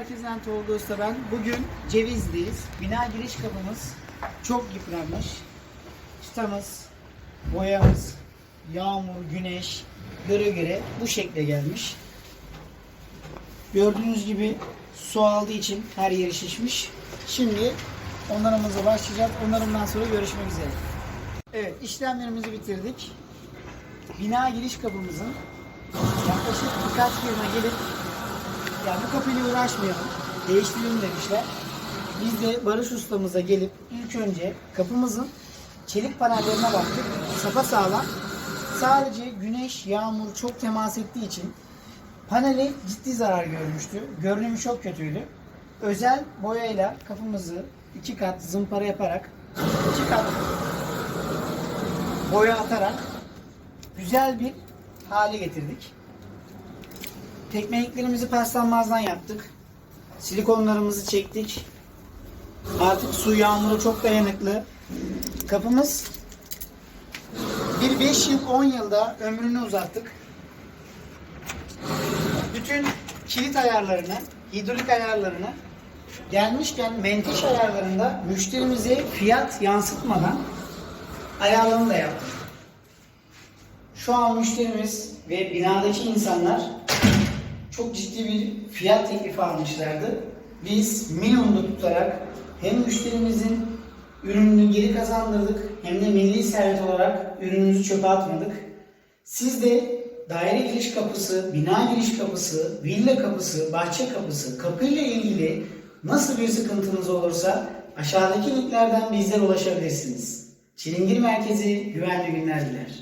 Merkezi'nden Tolga Usta ben. Bugün Cevizli'yiz. Bina giriş kapımız çok yıpranmış. Çıtamız, boyamız, yağmur, güneş göre göre bu şekle gelmiş. Gördüğünüz gibi su aldığı için her yeri şişmiş. Şimdi onarımıza başlayacağız. Onarımdan sonra görüşmek üzere. Evet işlemlerimizi bitirdik. Bina giriş kapımızın yaklaşık birkaç firma gelip ya bu kapıyla uğraşmayalım, değiştirelim demişler. Biz de Barış ustamıza gelip ilk önce kapımızın çelik panellerine baktık. Sapa sağlam. Sadece güneş, yağmur çok temas ettiği için paneli ciddi zarar görmüştü. Görünümü çok kötüydü. Özel boyayla kapımızı iki kat zımpara yaparak iki kat boya atarak güzel bir hale getirdik. Tekmeliklerimizi paslanmazdan yaptık. Silikonlarımızı çektik. Artık su yağmuru çok dayanıklı. Kapımız bir 5 yıl 10 yılda ömrünü uzattık. Bütün kilit ayarlarını, hidrolik ayarlarını gelmişken menteş ayarlarında müşterimize fiyat yansıtmadan ayarlarını da yaptık. Şu an müşterimiz ve binadaki insanlar çok ciddi bir fiyat teklifi almışlardı. Biz minimumda tutarak hem müşterimizin ürününü geri kazandırdık hem de milli servet olarak ürünümüzü çöpe atmadık. Siz de daire giriş kapısı, bina giriş kapısı, villa kapısı, bahçe kapısı, kapıyla ilgili nasıl bir sıkıntınız olursa aşağıdaki linklerden bizlere ulaşabilirsiniz. Çilingir Merkezi güvenli günler diler.